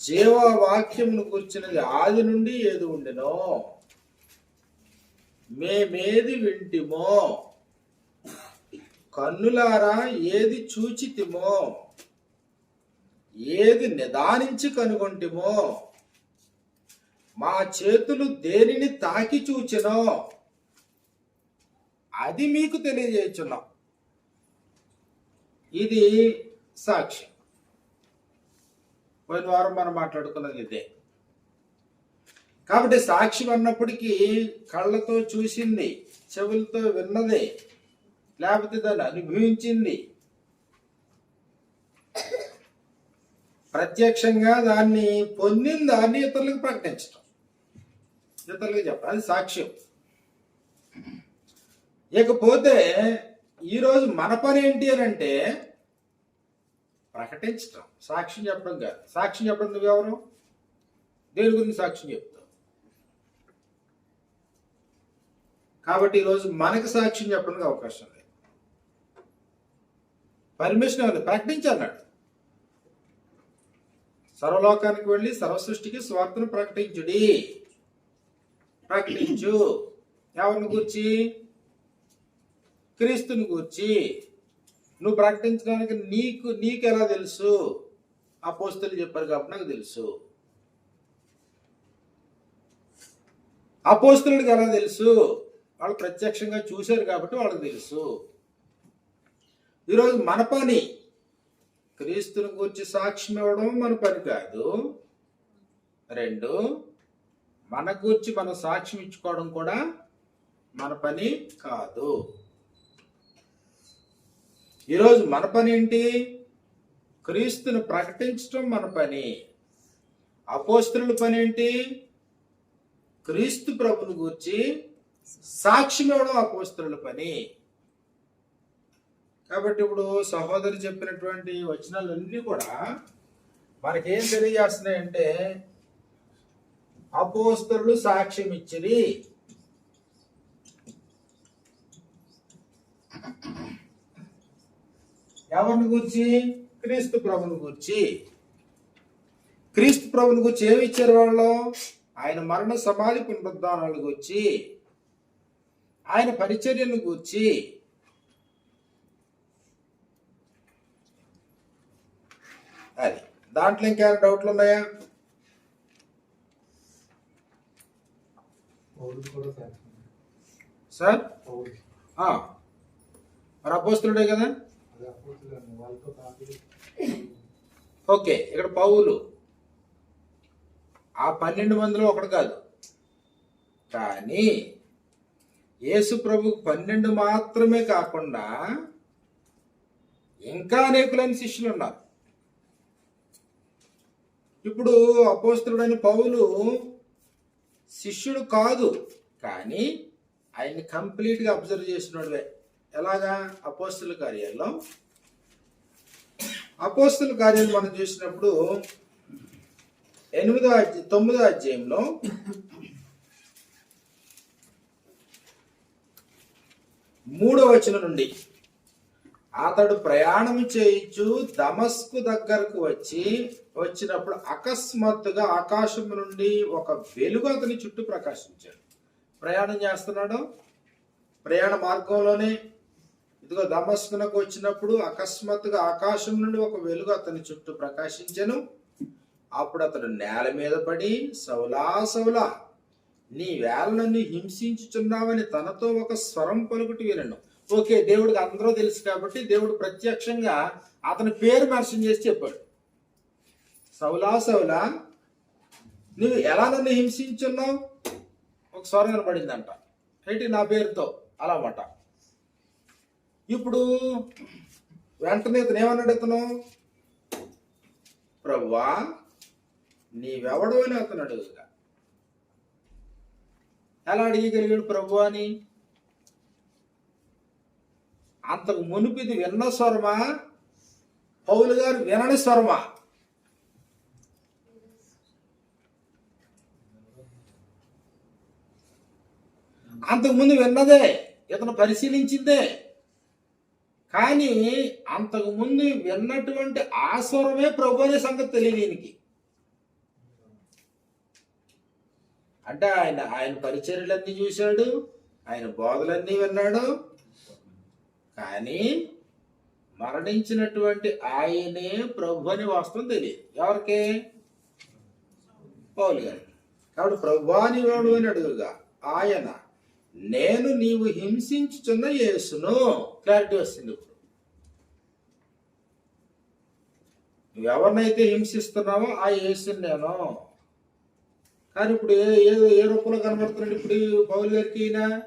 జీవవాక్యమును కూర్చున్నది ఆది నుండి ఏది ఉండెనో మేమేది వింటిమో కన్నులారా ఏది చూచితిమో ఏది నిదానించి కనుగొంటిమో మా చేతులు దేనిని తాకి చూచినో అది మీకు తెలియజేస్తున్నాం ఇది సాక్ష్యం. పోయిన వారం మనం మాట్లాడుకున్నది ఇదే. కాబట్టి సాక్షి అన్నప్పటికీ కళ్ళతో చూసింది చెవులతో విన్నది లేకపోతే దాన్ని అనుభవించింది ప్రత్యక్షంగా దాన్ని పొందిన దాన్ని ఇతరులకు ప్రకటించడం ఇతరులకు చెప్పాలి సాక్ష్యం. ఇకపోతే ఈరోజు మన పని ఏంటి అని అంటే ప్రకటించటం. సాక్ష్యం చెప్పడం కాదు. సాక్ష్యం చెప్పడం నువ్వెవరు? దేని గురించి సాక్ష్యం చెప్తావు? కాబట్టి ఈరోజు మనకు సాక్ష్యం చెప్పడానికి అవకాశం లేదు. పర్మిషన్ ఇవ్వలేదు ప్రకటించన్నాడు సర్వలోకానికి వెళ్ళి సర్వ సృష్టికి స్వార్థను ప్రకటించుడి. ప్రకటించు. ఎవరిని గూర్చి? క్రీస్తుని గూర్చి. నువ్వు ప్రకటించడానికి నీకు నీకు ఎలా తెలుసు? ఆ పోస్తులు చెప్పారు కాబట్టి నాకు తెలుసు. అపోస్తులకు ఎలా తెలుసు? వాళ్ళు ప్రత్యక్షంగా చూశారు కాబట్టి వాళ్ళకి తెలుసు. ఈరోజు మన పని. క్రీస్తుని గురించి సాక్ష్యం ఇవ్వడం మన పని కాదు. రెండు మన గురించి మనం సాక్ష్యం ఇచ్చుకోవడం కూడా మన పని కాదు. ఈరోజు మన పని ఏంటి? క్రీస్తుని ప్రకటించడం మన పని. అపోస్తుల పని ఏంటి? క్రీస్తు ప్రభుని గురించి సాక్ష్యం ఇవ్వడం అపోస్తుల పని. కాబట్టి ఇప్పుడు సహోదరు చెప్పినటువంటి వచనాలన్నీ కూడా మనకేం తెలియజేస్తున్నాయంటే అపోస్తరులు సాక్ష్యం ఇచ్చిరి. ఎవరిని గురించి? క్రీస్తు ప్రభుని గురించి. క్రీస్తు ప్రభుని గురించి ఏమి ఇచ్చారు వాళ్ళు? ఆయన మరణ సమాధి పునరుద్ధానాల గురించి ఆయన పరిచర్యను గూర్చి. అది. దాంట్లో ఇంకేమైనా డౌట్లు ఉన్నాయా? సార్. మరి కదా? ఓకే ఇక్కడ పౌలు. ఆ పన్నెండు మందిలో ఒకడు కాదు. కానీ యేసు ప్రభు పన్నెండు మాత్రమే కాకుండా ఇంకా అనేకులైన శిష్యులు ఉన్నారు. ఇప్పుడు అపోస్తుడైన పౌలు శిష్యుడు కాదు కానీ ఆయన్ని కంప్లీట్గా అబ్జర్వ్ చేసినోడే ఎలాగా అపోస్తుల కార్యాల్లో? అపోస్తుల కార్యాలు మనం చూసినప్పుడు ఎనిమిదో అధ్యాయ తొమ్మిదో అధ్యాయంలో మూడో వచనం నుండి అతడు ప్రయాణం చేయించు దమస్కు దగ్గరకు వచ్చి వచ్చినప్పుడు అకస్మాత్తుగా ఆకాశం నుండి ఒక వెలుగు అతని చుట్టూ ప్రకాశించాడు. ప్రయాణం చేస్తున్నాడు. ప్రయాణ మార్గంలోనే ఇదిగో దమస్కునకు వచ్చినప్పుడు అకస్మాత్తుగా ఆకాశం నుండి ఒక వెలుగు అతని చుట్టూ ప్రకాశించెను. అప్పుడు అతడు నేల మీద పడి సౌలా సౌలా నీ వేళ నన్ను హింసించుచున్నావని తనతో ఒక స్వరం పలుకుటి వినను. ఓకే దేవుడికి అందరూ తెలుసు కాబట్టి దేవుడు ప్రత్యక్షంగా అతని పేరు మెన్షన్ చేసి చెప్పాడు. సౌలా సౌలా నువ్వు ఎలా నన్ను హింసించున్నావు? ఒక స్వరం కనబడిందంట ఏంటి నా పేరుతో? అలా మాట ఇప్పుడు వెంటనే ఇతను ఏమన్నాడు ఇతను? ప్రభువా నీవెవడు అని అతను అడుగుగా ఎలా అడిగగలిగాడు ప్రభు అని? అంతకు మునుపు ఇది విన్న స్వరమ పౌలు గారు వినని స్వరమ అంతకుముందు విన్నదే ఇతను పరిశీలించిందే. కానీ అంతకుముందు విన్నటువంటి ఆ ప్రభు అనే సంగతి తెలియనికి అంటే ఆయన ఆయన పరిచర్యలన్నీ చూశాడు ఆయన బోధలన్నీ విన్నాడు. కానీ మరణించినటువంటి ఆయనే ప్రభు అని వాస్తవం తెలియదు. ఎవరికి? పౌలు గారు కాబట్టి ప్రభువాని వాడు అని అడుగుగా ఆయన నేను నీవు హింసించుచున్న యేసును. క్లారిటీ వస్తుంది. నువ్వు ఎవరినైతే హింసిస్తున్నావో ఆ యేసుని నేను. కానీ ఇప్పుడు ఏ ఏ ఏ రూపంలో కనబడుతున్నాడు ఇప్పుడు పౌలు గారికి ఈయన?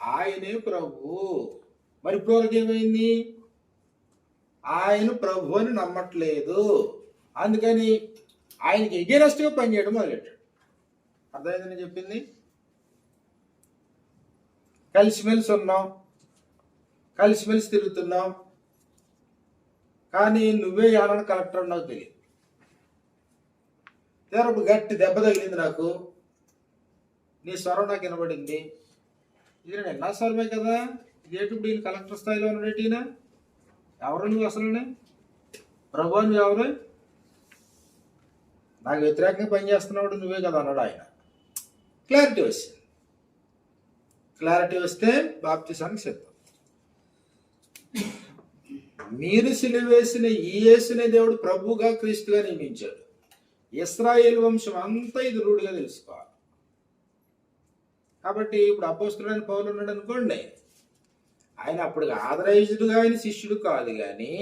ఆయనే ప్రభు. మరి ఇప్పుడు ఏమైంది? ఆయన ప్రభు అని నమ్మట్లేదు. అందుకని ఆయనకి ఎగెనెస్ట్గా పనిచేయడం మొదలెట్టాడు. అర్థమైందని చెప్పింది? కలిసిమెలిసి ఉన్నాం. కలిసిమెలిసి తిరుగుతున్నాం. కానీ నువ్వే ఏమన్నా కలెక్టర్ నాకు తెలియదు. తీరప్పుడు గట్టి దెబ్బ తగిలింది నాకు. నీ స్వరం నాకు వినబడింది. ఇది నేను ఎలా స్వరమే కదా? ఇదేటప్పుడు ఇప్పుడు ఈయన కలెక్టర్ స్థాయిలో ఉన్నాడు ఈయన? ఎవరు నువ్వు అసలు? ప్రభు నువ్వు ఎవరు? నాకు వ్యతిరేకంగా పనిచేస్తున్నాడు నువ్వే కదా అన్నాడు ఆయన. క్లారిటీ వచ్చింది క్లారిటీ వస్తే బాప్తిసానికి సిద్ధం. మీరు సిలివేసిన ఈ యేసునే దేవుడు ప్రభుగా క్రీస్తుగా నియమించాడు. ఇస్రాయేల్ వంశం అంతా ఇది రూఢిగా తెలుసుకోవాలి కాబట్టి ఇప్పుడు అపోస్తుడైన పౌలు ఉన్నాడు అనుకోండి ఆయన అప్పుడు ఆదరైజుడుగా ఆయన శిష్యుడు కాదు కానీ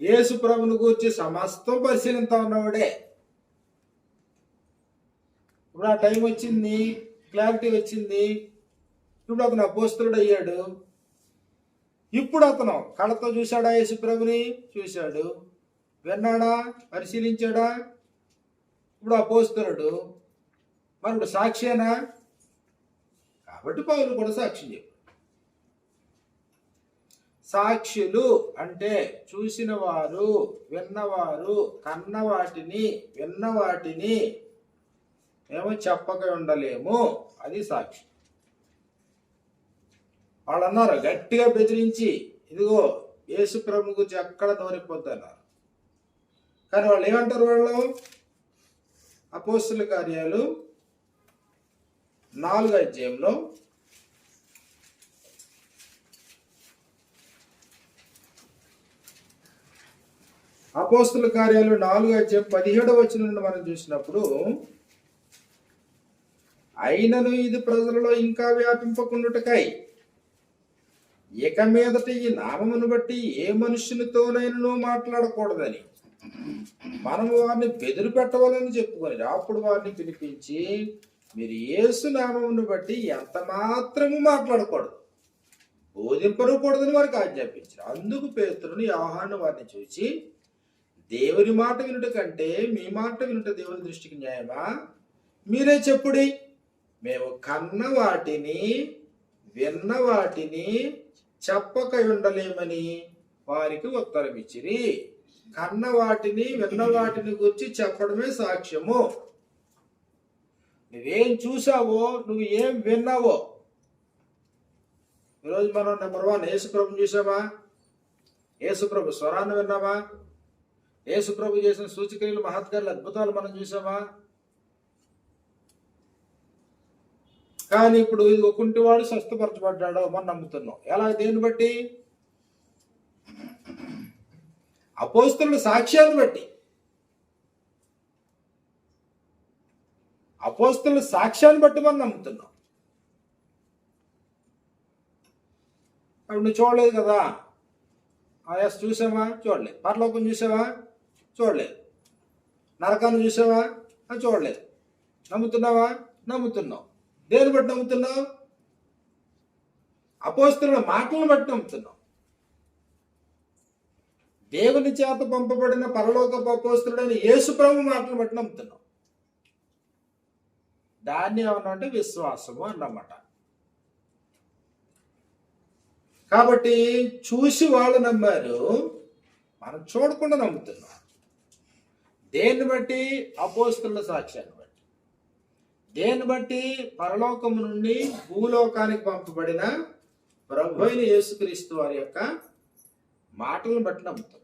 యేసు ప్రభుని గురించి సమస్తం పరిశీలిస్తా ఉన్నవాడే. ఇప్పుడు ఆ టైం వచ్చింది క్లారిటీ వచ్చింది. ఇప్పుడు అతను అపోస్తుడు అయ్యాడు ఇప్పుడు అతను కళ్ళతో చూశాడా యేసుప్రభుని? చూశాడు. విన్నాడా? పరిశీలించాడా? ఇప్పుడు అపోస్తులుడు మరి ఇప్పుడు సాక్షేనా కాబట్టి పౌరులు కూడా సాక్షి సాక్షులు అంటే చూసిన వారు విన్నవారు కన్న వాటిని విన్న వాటిని మేము చెప్పక ఉండలేము. అది సాక్షి. వాళ్ళు అన్నారు గట్టిగా బెదిరించి ఇదిగో యేసు ప్రభు గురించి ఎక్కడ నోరిపోతున్నారు కానీ వాళ్ళు ఏమంటారు వాళ్ళు? అపోస్తుల కార్యాలు నాలుగు అధ్యాయంలో అపోస్తుల కార్యాలు నాలుగు అధ్యాయం పదిహేడవ వచ్చిన నుండి మనం చూసినప్పుడు అయినను ఇది ప్రజలలో ఇంకా వ్యాపింపకుండుటకై ఇక మీదట ఈ నామమును బట్టి ఏ మనుషునితోనైనా మాట్లాడకూడదని. మనము వారిని బెదిరి పెట్టవాలని చెప్పుకొని అప్పుడు వారిని పిలిపించి మీరు ఏసు నామమును బట్టి ఎంత మాత్రము మాట్లాడకూడదు. బోధింపరకూడదని వారికి ఆజ్ఞాపించారు. అందుకు పేతురుని ఆహాను వారిని చూసి దేవుని మాట వినుట కంటే మీ మాట వినుట దేవుని దృష్టికి న్యాయమా? మీరే చెప్పుడి. మేము కన్న వాటిని విన్న వాటిని చెప్పక ఉండలేమని వారికి ఉత్తరమిచ్చిరి. కన్న వాటిని విన్న వాటిని గురించి చెప్పడమే సాక్ష్యము. నువ్వేం చూసావో నువ్వు ఏం విన్నావో? ఈరోజు మనం నెంబర్ వన్ యేసుప్రభుని చూసామా యేసుప్రభు స్వరాన్ని విన్నామా? యేసుప్రభు చేసిన సూచక్రియలు మహత్కారులు అద్భుతాలు మనం చూసామా కానీ ఇప్పుడు ఇది కుంటివాడు స్వస్థపరచబడ్డాడో మనం నమ్ముతున్నాం. ఎలా? దేన్ని బట్టి? అపోస్తుల సాక్ష్యాన్ని బట్టి. అపోస్తుల సాక్ష్యాన్ని బట్టి మనం నమ్ముతున్నాం. అప్పుడు నువ్వు చూడలేదు కదా? ఎస్ చూసావా? చూడలేదు. పరలోకం చూసావా? చూడలేదు. నరకాన్ని చూసావా? చూడలేదు. నమ్ముతున్నావా? నమ్ముతున్నావు దేని బట్టి నమ్ముతున్నావు? అపోస్తుల మాటలను బట్టి నమ్ముతున్నావు. దేవుని చేత పంపబడిన పరలోక అపోస్తుడైన యేసుప్రభు మాటలు బట్టి నమ్ముతున్నావు. దాన్ని ఏమన్నా అంటే విశ్వాసము అన్నమాట. కాబట్టి చూసి వాళ్ళు నమ్మారు మనం చూడకుండా నమ్ముతున్నాం. దేన్ని బట్టి? అపోస్తుల సాక్ష్యాన్ని దేన్ని బట్టి? పరలోకము నుండి భూలోకానికి పంపబడిన ప్రభు. అయిన యేసుక్రీస్తు వారి యొక్క మాటలను బట్టి నమ్ముతాం.